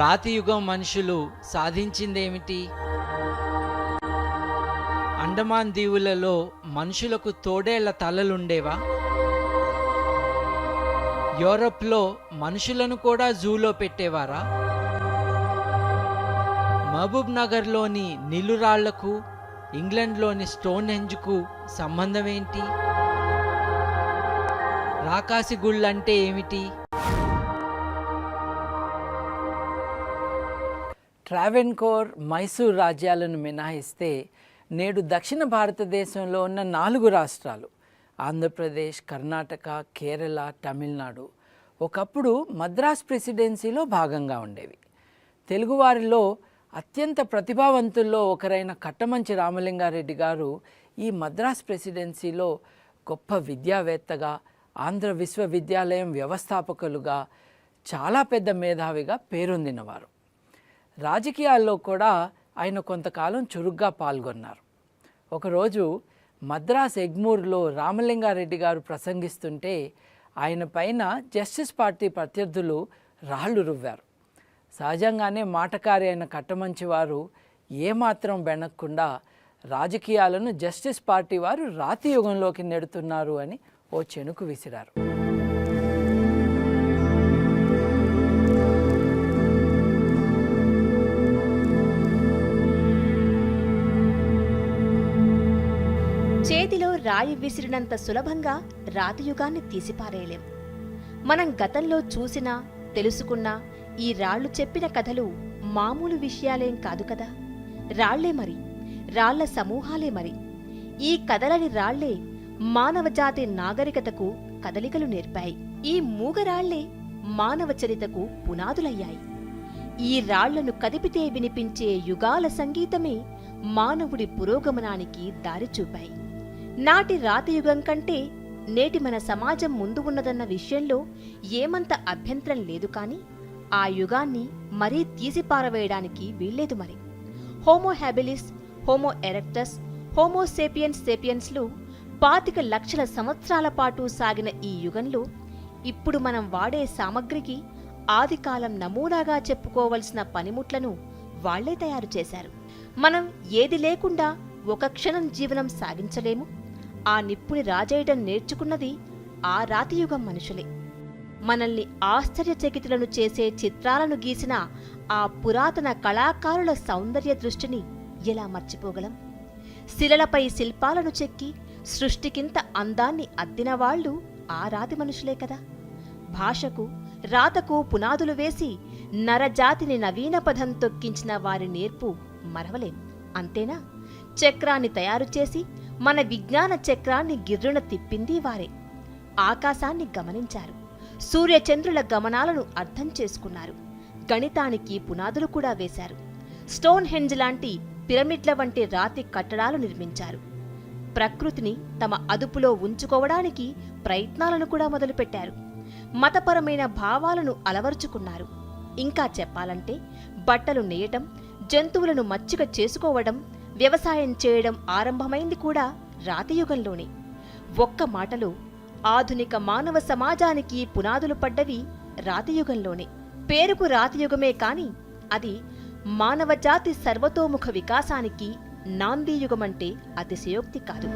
రాతి యుగం మనుషులు సాధించిందేమిటి? అండమాన్ దీవులలో మనుషులకు తోడేళ్ళ తలలుండేవా? యూరప్లో మనుషులను కూడా జూలో పెట్టేవారా? మహబూబ్ నగర్లోని నిలురాళ్ళకు ఇంగ్లండ్లోని స్టోన్ హెంజ్కు సంబంధం ఏంటి రాకాసి గుళ్ళంటే ఏమిటి? ట్రావెన్కోర్ మైసూర్ రాజ్యాలను మినహాయిస్తే నేడు దక్షిణ భారతదేశంలో ఉన్న నాలుగు రాష్ట్రాలు ఆంధ్రప్రదేశ్ కర్ణాటక కేరళ తమిళనాడు. ఒకప్పుడు మద్రాస్ ప్రెసిడెన్సీలో భాగంగా ఉండేవి. తెలుగువారిలో అత్యంత ప్రతిభావంతుల్లో ఒకరైన కట్టమంచి రామలింగారెడ్డి గారు ఈ మద్రాస్ ప్రెసిడెన్సీలో గొప్ప విద్యావేత్తగా ఆంధ్ర విశ్వవిద్యాలయం వ్యవస్థాపకులుగా చాలా పెద్ద మేధావిగా పేరొందినవారు. రాజకీయాల్లో కూడా ఆయన కొంతకాలం చురుగ్గా పాల్గొన్నారు. ఒకరోజు మద్రాస్ ఎగ్మూర్లో రామలింగారెడ్డి గారు ప్రసంగిస్తుంటే ఆయన పైన జస్టిస్ పార్టీ ప్రత్యర్థులు రాళ్ళు రువ్వారు. సహజంగానే మాటకారి అయిన కట్టమంచి వారు ఏమాత్రం బెనక్కుండా రాజకీయాలను జస్టిస్ పార్టీ వారు రాతి యుగంలోకి నెడుతున్నారు అని ఓ చెనుకు విసిరారు. చేతిలో రాయి విసిరినంత సులభంగా రాతియుగాన్ని తీసిపారేయలేం. మనం గతంలో చూసినా తెలుసుకున్నా ఈ రాళ్ళు చెప్పిన కథలు మామూలు విషయాలేం కాదు కదా? రాళ్ళే మరి రాళ్ళ సమూహాలే మరి. ఈ కథలని రాళ్ళే మానవజాతి నాగరికతకు కదలికలు నేర్పాయి. ఈ మూగరాళ్ళే మానవ చరితకు పునాదులయ్యాయి. ఈ రాళ్ళను కదిపితే వినిపించే యుగాల సంగీతమే మానవుడి పురోగమనానికి దారి చూపాయి నాటి రాతియుగం కంటే నేటి మన సమాజం ముందు ఉన్నదన్న విషయంలో ఏమంత అభ్యంతరం లేదు కాని ఆ యుగాన్ని మరీ తీసిపారవేయడానికి వీల్లేదు మరి. Homo habilis homo erectus homo sapiens సేపియన్స్లు పాతిక లక్షల సంవత్సరాల పాటు సాగిన ఈ యుగంలో ఇప్పుడు మనం వాడే సామగ్రికి ఆదికాలం నమూనాగా చెప్పుకోవలసిన పనిముట్లను వాళ్ళే తయారు చేశారు. మనం ఏది లేకుండా ఒక క్షణం జీవనం సాగించలేము. ఆ నిప్పుని రాజేయడం నేర్చుకున్నది ఆ రాతియుగం మనుషులే. మనల్ని ఆశ్చర్యచకితులను చేసే చిత్రాలను గీసిన ఆ పురాతన కళాకారుల సౌందర్య దృష్టిని ఎలా మర్చిపోగలం? శిలలపై శిల్పాలను చెక్కి సృష్టికింత అందాన్ని అద్దినవాళ్ళు ఆ రాతి మనుషులే కదా. భాషకు రాతకు పునాదులు వేసి నరజాతిని నవీన పదం తొక్కించిన వారి నేర్పు మరవలేం. అంతేనా? చక్రాన్ని తయారు చేసి మన విజ్ఞాన చక్రాన్ని గిర్రున తిప్పింది వారే. ఆకాశాన్ని గమనించారు. సూర్యచంద్రుల గమనాలను అర్థం చేసుకున్నారు. గణితానికి పునాదులు కూడా వేశారు. స్టోన్ హెంజ్ లాంటి పిరమిడ్ల వంటి రాతి కట్టడాలు నిర్మించారు. ప్రకృతిని తమ అదుపులో ఉంచుకోవడానికి ప్రయత్నాలను కూడా మొదలుపెట్టారు. మతపరమైన భావాలను అలవరుచుకున్నారు. ఇంకా చెప్పాలంటే బట్టలు నేయటం జంతువులను మచ్చిక చేసుకోవడం వ్యవసాయం చేయడం ఆరంభమైంది కూడా రాతియుగంలోనే. ఒక్క మాటలో ఆధునిక మానవ సమాజానికి పునాదులు పడ్డవి రాతియుగంలోనే. పేరుకు రాతియుగమే కాని అది మానవజాతి సర్వతోముఖ వికాసానికి నాందీయుగమంటే అతిశయోక్తి కాదు.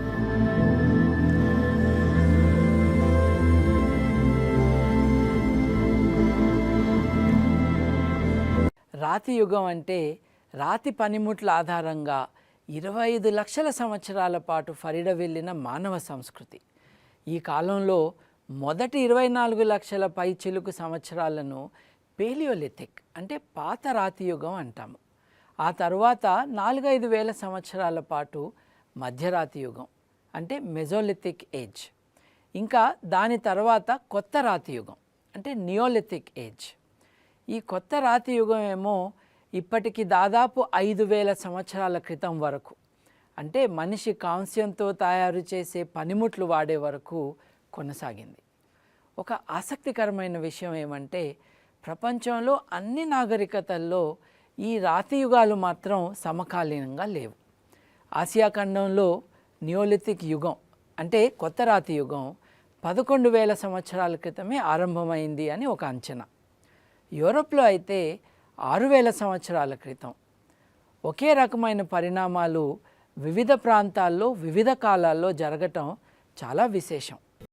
రాతి యుగం అంటే రాతి పనిముట్ల ఆధారంగా ఇరవై ఐదు లక్షల సంవత్సరాల పాటు ఫరిడ వెళ్ళిన మానవ సంస్కృతి. ఈ కాలంలో మొదటి ఇరవై నాలుగు లక్షల పై చిలుకు సంవత్సరాలను పేలియోలిథిక్ అంటే పాత రాతి యుగం అంటాము. ఆ తర్వాత నాలుగైదు వేల సంవత్సరాల పాటు మధ్యరాతి యుగం అంటే మెజోలిథిక్ ఏజ్. ఇంకా దాని తర్వాత కొత్త రాతి యుగం అంటే నియోలిథిక్ ఏజ్. ఈ కొత్త రాతి యుగం ఏమో ఇప్పటికి దాదాపు ఐదు వేల సంవత్సరాల క్రితం వరకు. అంటే మనిషి కాంస్యంతో తయారు చేసే పనిముట్లు వాడే వరకు కొనసాగింది. ఒక ఆసక్తికరమైన విషయం ఏమంటే ప్రపంచంలో అన్ని నాగరికతల్లో ఈ రాతి యుగాలు మాత్రం సమకాలీనంగా లేవు. ఆసియా ఖండంలో నియోలిథిక్ యుగం అంటే కొత్త రాతి యుగం పదకొండు వేల సంవత్సరాల క్రితమే ఆరంభమైంది అని ఒక అంచనా. యూరోప్లో అయితే ఆరు వేల సంవత్సరాల క్రితం. ఒకే రకమైన పరిణామాలు వివిధ ప్రాంతాల్లో వివిధ కాలాల్లో జరగటం చాలా విశేషం.